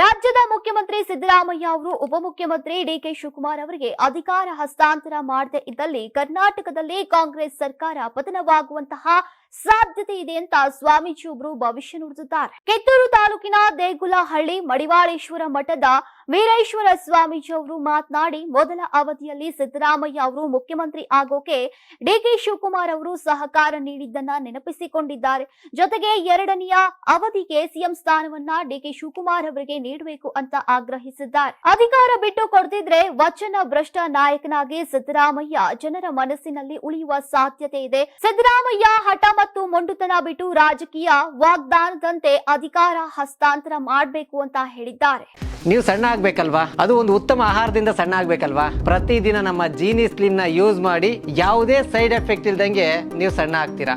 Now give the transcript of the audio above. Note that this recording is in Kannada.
ರಾಜ್ಯದ ಮುಖ್ಯಮಂತ್ರಿ ಸಿದ್ದರಾಮಯ್ಯ ಅವರು, ಉಪಮುಖ್ಯಮಂತ್ರಿ ಡಿಕೆ ಶಿವಕುಮಾರ್ ಅವರಿಗೆ ಅಧಿಕಾರ ಹಸ್ತಾಂತರ ಮಾಡದೇ ಇದ್ದಲ್ಲಿ ಕರ್ನಾಟಕದಲ್ಲಿ ಕಾಂಗ್ರೆಸ್ ಸರ್ಕಾರ ಪತನವಾಗುವಂತಹ ಸಾಧ್ಯತೆ ಇದೆ ಅಂತ ಸ್ವಾಮೀಜಿ ಒಬ್ರು ಭವಿಷ್ಯ ನುಡಿದಿದ್ದಾರೆ. ಕಿತ್ತೂರು ತಾಲೂಕಿನ ದೇಗುಲಹಳ್ಳಿ ಮಡಿವಾಳೇಶ್ವರ ಮಠದ ವೀರೇಶ್ವರ ಸ್ವಾಮೀಜಿ ಅವರು ಮಾತನಾಡಿ, ಮೊದಲ ಅವಧಿಯಲ್ಲಿ ಸಿದ್ದರಾಮಯ್ಯ ಅವರು ಮುಖ್ಯಮಂತ್ರಿ ಆಗೋಕೆ ಡಿಕೆ ಶಿವಕುಮಾರ್ ಅವರು ಸಹಕಾರ ನೀಡಿದ್ದನ್ನ ನೆನಪಿಸಿಕೊಂಡಿದ್ದಾರೆ. ಜೊತೆಗೆ ಎರಡನೆಯ ಅವಧಿಗೆ ಸಿಎಂ ಸ್ಥಾನವನ್ನ ಡಿಕೆ ಶಿವಕುಮಾರ್ ಅವರಿಗೆ ನೀಡಬೇಕು ಅಂತ ಆಗ್ರಹಿಸಿದ್ದಾರೆ. ಅಧಿಕಾರ ಬಿಟ್ಟು ಕೊಡ್ತಿದ್ರೆ ವಚನ ಭ್ರಷ್ಟ ನಾಯಕನಾಗಿ ಸಿದ್ದರಾಮಯ್ಯ ಜನರ ಮನಸ್ಸಿನಲ್ಲಿ ಉಳಿಯುವ ಸಾಧ್ಯತೆ ಇದೆ. ಸಿದ್ದರಾಮಯ್ಯ ಹಠ ಮತ್ತು ಮೊಂಡುತನ ಬಿಟ್ಟು ರಾಜಕೀಯ ವಾಗ್ದಾನದಂತೆ ಅಧಿಕಾರ ಹಸ್ತಾಂತರ ಮಾಡಬೇಕು ಅಂತ ಹೇಳಿದ್ದಾರೆ. ನೀವು ಸಣ್ಣ ಆಗ್ಬೇಕಲ್ವಾ? ಅದು ಒಂದು ಉತ್ತಮ ಆಹಾರದಿಂದ ಸಣ್ಣ ಆಗ್ಬೇಕಲ್ವಾ? ಪ್ರತಿದಿನ ನಮ್ಮ ಜೀನಿ ಸ್ಲಿಮ್ನ ಯೂಸ್ ಮಾಡಿ ಯಾವುದೇ ಸೈಡ್ ಎಫೆಕ್ಟ್ ಇಲ್ದಂಗೆ ನೀವು ಸಣ್ಣ ಆಗ್ತೀರಾ?